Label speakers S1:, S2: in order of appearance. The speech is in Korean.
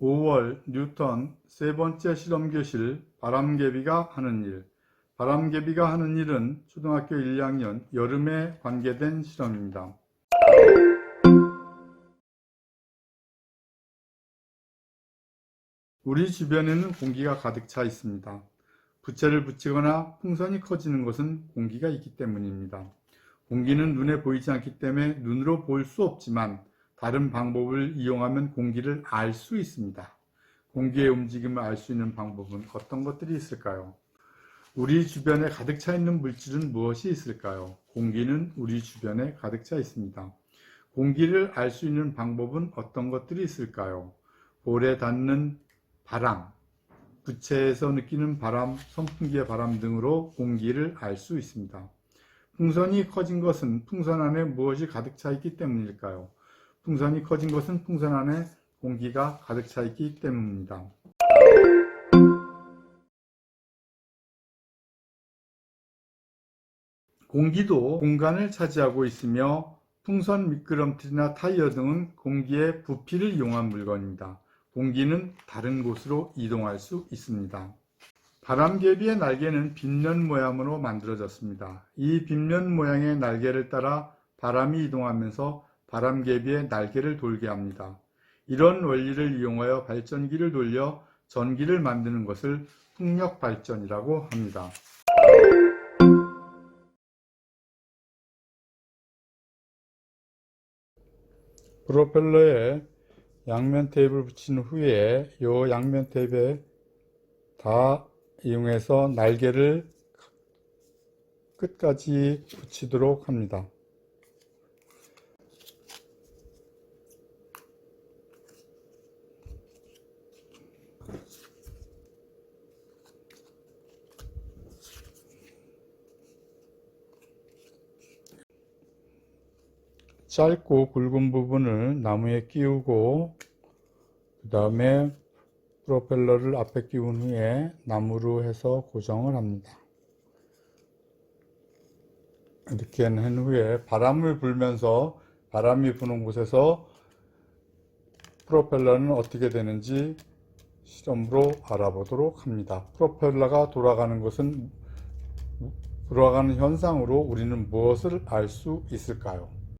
S1: 5월 뉴턴 세 번째 실험 교실 바람개비가 하는 일. 바람개비가 하는 일은 초등학교 1학년 여름에 관계된 실험입니다. 우리 주변에는 공기가 가득 차 있습니다. 부채를 붙이거나 풍선이 커지는 것은 공기가 있기 때문입니다. 공기는 눈에 보이지 않기 때문에 눈으로 볼 수 없지만 다른 방법을 이용하면 공기를 알 수 있습니다. 공기의 움직임을 알 수 있는 방법은 어떤 것들이 있을까요? 우리 주변에 가득 차 있는 물질은 무엇이 있을까요? 공기는 우리 주변에 가득 차 있습니다. 공기를 알 수 있는 방법은 어떤 것들이 있을까요? 볼에 닿는 바람, 부채에서 느끼는 바람, 선풍기의 바람 등으로 공기를 알 수 있습니다. 풍선이 커진 것은 풍선 안에 무엇이 가득 차 있기 때문일까요? 풍선이 커진 것은 풍선 안에 공기가 가득 차 있기 때문입니다. 공기도 공간을 차지하고 있으며 풍선 미끄럼틀이나 타이어 등은 공기의 부피를 이용한 물건입니다. 공기는 다른 곳으로 이동할 수 있습니다. 바람개비의 날개는 빗면 모양으로 만들어졌습니다. 이 빗면 모양의 날개를 따라 바람이 이동하면서 바람개비의 날개를 돌게 합니다. 이런 원리를 이용하여 발전기를 돌려 전기를 만드는 것을 풍력 발전이라고 합니다. 프로펠러에 양면 테이프를 붙인 후에 이 양면 테이프에 다 이용해서 날개를 끝까지 붙이도록 합니다. 짧고 굵은 부분을 나무에 끼우고 그 다음에 프로펠러를 앞에 끼운 후에 나무로 해서 고정을 합니다. 이렇게 한 후에 바람을 불면서 바람이 부는 곳에서 프로펠러는 어떻게 되는지 실험으로 알아보도록 합니다. 프로펠러가 돌아가는 것은 돌아가는 현상으로 우리는 무엇을 알 수 있을까요?